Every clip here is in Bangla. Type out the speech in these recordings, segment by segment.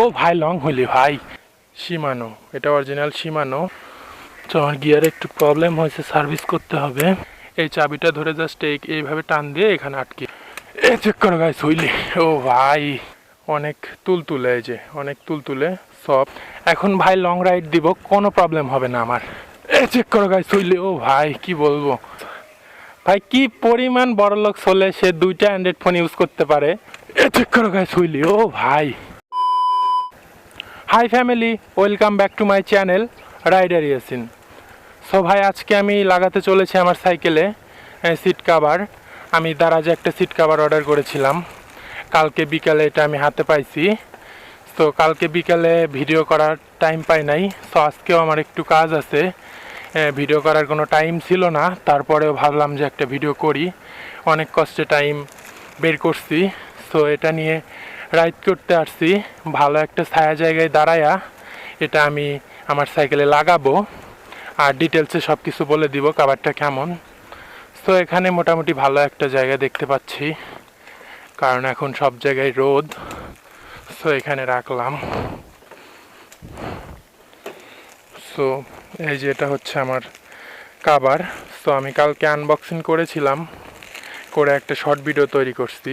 ও ভাই লং হইলি ভাই। সীমানো, এটা অরিজিনাল সীমানো। তো আমার গিয়ারে একটু প্রবলেম হয়েছে সার্ভিস করতে হবে। এই চাবিটা ধরে জাস্ট এইভাবে টান দিয়ে এখানে আটকে। এ চেক করো গাইস হইলি। ও ভাই, অনেক তুলতুলে এই যে, অনেক তুলতুলে সব এখন ভাই লং রাইড দিব, কোনো প্রবলেম হবে না আমার। এ চেক করো গাইস হইলি। ও ভাই, কি বলব? ভাই, কি পরিমাণ বড় লোক চলে সে দুইটা অ্যান্ড্রয়েড ফোন ইউজ করতে পারে? এ চেক করো গাইস হইলি। ও ভাই। Hi family welcome back to my channel rider Yasin so ভাই, আজকে আমি লাগাতে চলেছি আমার সাইকেলে সিট কাভার আমি দারাজে একটা সিট কাভার অর্ডার করেছিলাম। কালকে বিকালে এটা আমি হাতে পাইছি। তো কালকে বিকালে ভিডিও করার টাইম পাই নাই। সো আজকেও আমার একটু কাজ আছে। ভিডিও করার কোনো টাইম ছিল না। তারপরেও ভাবলাম যে একটা ভিডিও করি। অনেক কষ্টে টাইম বের করছি। সো এটা নিয়ে রাইড করতে আসছি। ভালো একটা ছায়া জায়গায় দাঁড়ায়া এটা আমি আমার সাইকেলে লাগাবো। আর ডিটেলসে সব কিছু বলে দিব কাবারটা কেমন। তো এখানে মোটামুটি ভালো একটা জায়গা দেখতে পাচ্ছি। কারণ এখন সব জায়গায় রোদ। সো এখানে রাখলাম। সো এই যে এটা হচ্ছে আমার কাবার সো আমি কালকে আনবক্সিং করেছিলাম। করে একটা শর্ট ভিডিও তৈরি করছি।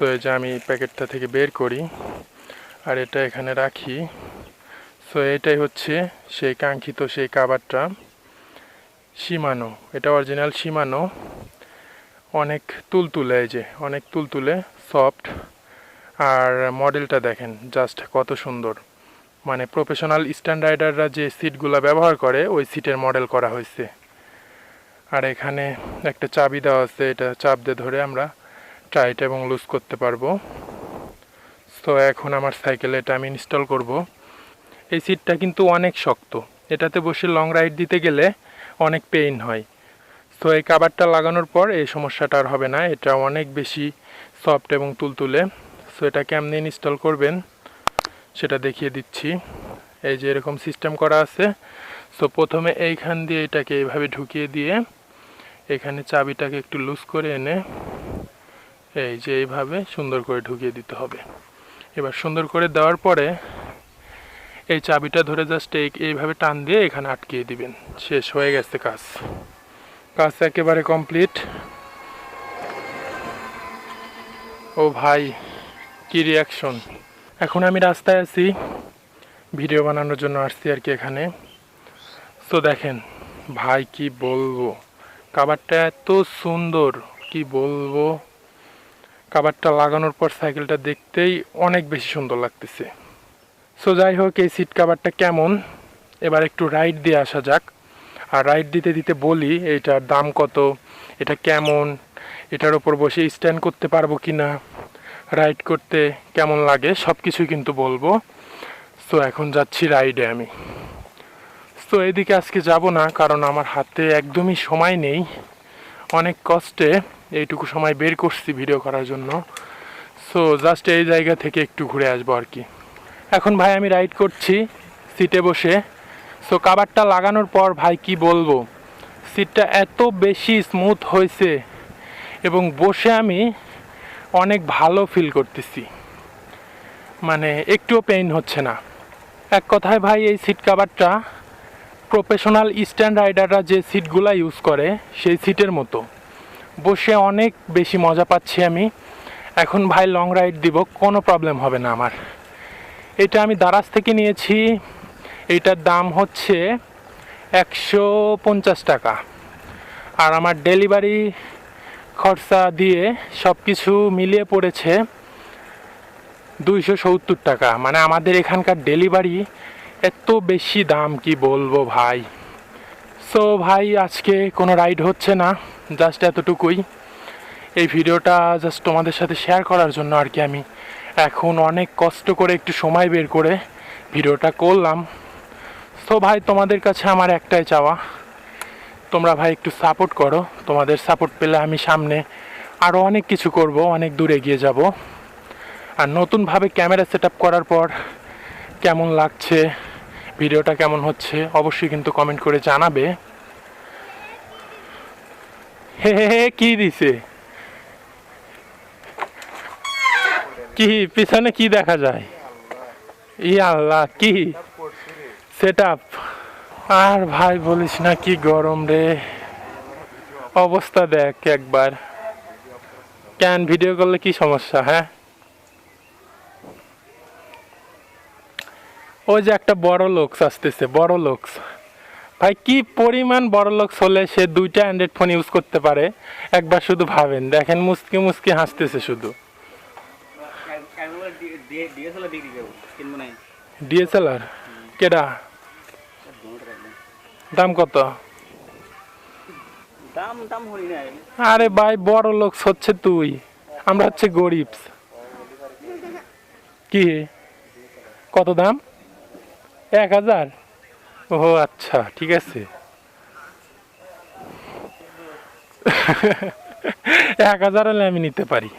তো এই যে আমি প্যাকেটটা থেকে বের করি আর এটা এখানে রাখি। সো এটাই হচ্ছে সেই কাঙ্ক্ষিত সেই কাবারটা সীমানো এটা অরিজিনাল সীমানো অনেক তুলতুলে এই যে, অনেক তুলতুলে সফট আর মডেলটা দেখেন জাস্ট কত সুন্দর। মানে প্রফেশনাল স্ট্যান্ডার্ডাররা যে সিটগুলো ব্যবহার করে, ওই সিটের মডেল করা হয়েছে। আর এখানে একটা চাবি দেওয়া আছে, এটা চাপ দিয়ে ধরে আমরা টাইট এবং লুজ করতে পারব। সো এখন আমার সাইকেলে এটা আমি ইনস্টল করব। এই সিটটা কিন্তু অনেক শক্ত। এটাতে বসে লং রাইড দিতে গেলে অনেক পেইন হয়। তো এই কাবারটা লাগানোর পর এই সমস্যাটা আর হবে না। এটা অনেক বেশি সফট এবং তুলতুলে। সো এটা কেমনি ইনস্টল করবেন সেটা দেখিয়ে দিচ্ছি। এই যে এরকম সিস্টেম করা আছে। সো প্রথমে এইখান দিয়ে এটাকে এইভাবে ঢুকিয়ে দিয়ে এখানে চাবিটাকে একটু লুজ করে এনে এই যে এইভাবে সুন্দর করে ঢুকিয়ে দিতে হবে। এবার সুন্দর করে দেওয়ার পরে এই চাবিটা ধরে জাস্ট এই, এইভাবে টান দিয়ে এখানে আটকিয়ে দিবেন। শেষ হয়ে গেছে কাজ। কাজ একেবারে কমপ্লিট ও ভাই, কি রিয়াকশন এখন আমি রাস্তায় আছি, ভিডিও বানানোর জন্য আসছি আর কি এখানে। তো দেখেন, ভাই কি বলব? কাবারটা এত সুন্দর, কি বলব? কাবারটা লাগানোর পর সাইকেলটা দেখতেই অনেক বেশি সুন্দর লাগতেছে। সো যাই হোক এই সিট কাভারটা কেমন? এবার একটু রাইড দিয়ে আসা যাক। আর রাইড দিতে দিতে বলি এইটার দাম কত? এটা কেমন? এটার ওপর বসে স্ট্যান্ড করতে পারব কি না রাইড করতে কেমন লাগে? সব কিছুই কিন্তু বলব। সো এখন যাচ্ছি রাইডে আমি। সো এদিকে আজকে যাব না, কারণ আমার হাতে একদমই সময় নেই। অনেক কষ্টে এইটুকু সময় বের করছি ভিডিও করার জন্য। সো জাস্ট এই জায়গা থেকে একটু ঘুরে আসব আর কি। এখন ভাই আমি রাইড করছি সিটে বসে। সো কাবারটা লাগানোর পর ভাই কি বলব? সিটটা এত বেশি স্মুথ হয়েছে এবং বসে আমি অনেক ভালো ফিল করতেছি। মানে একটুও পেইন হচ্ছে না। এক কথায় ভাই এই সিট কাভারটা প্রফেশনাল স্ট্যান্ড রাইডাররা যে সিটগুলো ইউজ করে, সেই সিটের মতো। বসে অনেক বেশি মজা পাচ্ছি আমি। এখন ভাই লং রাইড দিব, কোনো প্রবলেম হবে না আমার। এটা আমি দারাজ থেকে নিয়েছি। এইটার দাম হচ্ছে একশো পঞ্চাশ টাকা। আর আমার ডেলিভারি খরচা দিয়ে সব কিছু মিলিয়ে পড়েছে দুইশো সত্তর টাকা। মানে আমাদের এখানকার ডেলিভারি এত বেশি দাম কি বলব ভাই? সো ভাই, আজকে কোনো রাইড হচ্ছে না জাস্ট এতটুকুই। এই ভিডিওটা জাস্ট তোমাদের সাথে শেয়ার করার জন্য আর কি আমি। এখন অনেক কষ্ট করে একটু সময় বের করে ভিডিওটা করলাম। সো ভাই, তোমাদের কাছে আমার একটাই চাওয়া। তোমরা ভাই একটু সাপোর্ট করো। তোমাদের সাপোর্ট পেলে আমি সামনে আরও অনেক কিছু করব, অনেক দূরে এগিয়ে যাব। আর নতুনভাবে ক্যামেরা সেট করার পর কেমন লাগছে? ভিডিওটা কেমন হচ্ছে অবশ্যই কিন্তু কমেন্ট করে জানাবে। হে হে কী দিছে? কি, পিছনে কি দেখা যায়? ই আল্লাহ, কি? সেট আর ভাই বলিস না কি গরম রে। অবস্থা দেখ একবার। ক্যান ভিডিও করলে কি সমস্যা হ্যাঁ? ওই যে একটা বড় লোকস আসতেছে, বড় লোকস। ভাই, কি পরিমাণ বড় লোকস হলে সে দুইটা অ্যান্ড্রয়েড ফোন ইউজ করতে পারে? একবার শুধু ভাবেন। দেখেন মুসকি মুসকি হাসতেছে শুধু। ডিএসএলআর কেডা? দাম কত? আরে ভাই, বড় লোক হচ্ছে তুই। আমরা হচ্ছে গরিব কি? কত দাম? এক হাজার? ও আচ্ছা ঠিক আছে। এক হাজার হলে আমি নিতে পারি।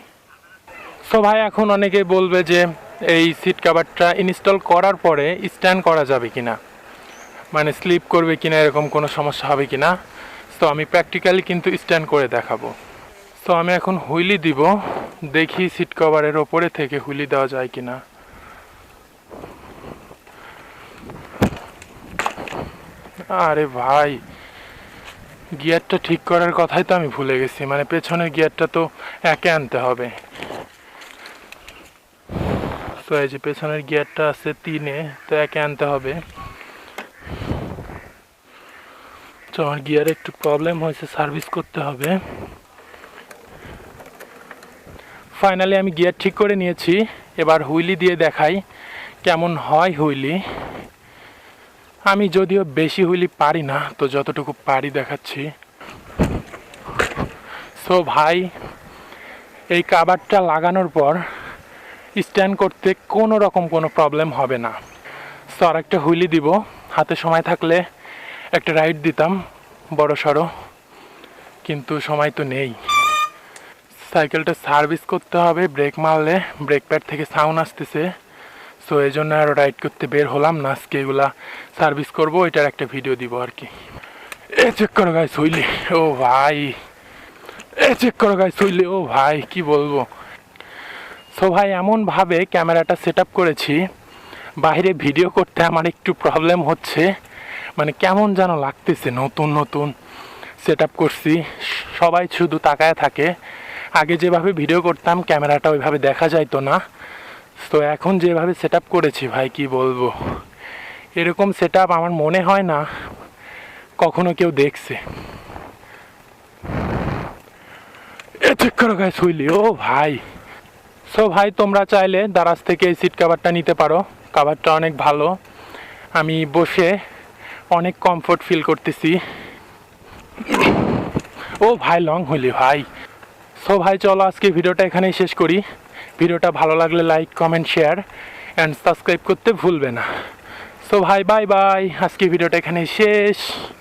সো ভাই এখন অনেকেই বলবে যে এই সিট কাভারটা ইনস্টল করার পরে স্ট্যান্ড করা যাবে কি না মানে স্লিপ করবে কি না এরকম কোনো সমস্যা হবে কিনা? তো আমি প্র্যাকটিক্যালি কিন্তু স্ট্যান্ড করে দেখাবো। তো আমি এখন হুইলি দিব দেখি সিট কভারের ওপরে থেকে হুইলি দেওয়া যায় কিনা। আরে ভাই গিয়ারটা ঠিক করার কথাই তো আমি ভুলে গেছি মানে পেছনের গিয়ারটা তো একে আনতে হবে। তো এই যে পেছনের গিয়ারটা আছে তিনে, তো একে আনতে হবে। তো আমার গিয়ারে একটু প্রবলেম হয়েছে সার্ভিস করতে হবে। ফাইনালি আমি গিয়ার ঠিক করে নিয়েছি, এবার হুইলি দিয়ে দেখাই কেমন হয় হুইলি। আমি যদিও বেশি হুইলি পারি না, তো যতটুকু পারি দেখাচ্ছি। সো ভাই, এই কাবারটা লাগানোর পর স্ট্যান্ড করতে কোনো রকম কোনো প্রবলেম হবে না। সো আর একটা হুইলি দিব। হাতে সময় থাকলে একটা রাইড দিতাম, বড় সড়ো। কিন্তু সময় তো নেই। সাইকেলটা সার্ভিস করতে হবে, ব্রেক মারলে, ব্রেক প্যাড থেকে সাউন্ড আসতেছে। সো এই জন্য আরও রাইড করতে বের হলাম না, আজকে এগুলা সার্ভিস করব এটার একটা ভিডিও দিব আর কি। এ চেক করো গাই শুইলি ও ভাই। এ চেক করো গাই শুইলি ও ভাই, কি বলব? সো ভাই, এমনভাবে ক্যামেরাটা সেট করেছি, বাইরে ভিডিও করতে আমার একটু প্রবলেম হচ্ছে। মানে কেমন যেন লাগতেছে, নতুন নতুন সেট করছি। সবাই শুধু তাকায় থাকে। আগে যেভাবে ভিডিও করতাম, ক্যামেরাটা ওইভাবে দেখা যাইতো না। তো এখন যেভাবে সেট করেছি, ভাই, কি বলব? এরকম সেট আমার মনে হয় না কখনো কেউ দেখছে। শুইলি? ও ভাই। সো ভাই, তোমরা চাইলে দারাজ থেকে এই সিট কাভারটা নিতে পারো। কাভারটা অনেক ভালো। আমি বসে অনেক কমফোর্ট ফিল করতেছি। ও ভাই লং হইলি, ভাই। সো ভাই, চলো আজকে ভিডিওটা এখানেই শেষ করি। ভিডিওটা ভালো লাগলে like comment share and subscribe করতে ভুলবে না। সো ভাই বাই বাই আজকে ভিডিওটা এখানে শেষ।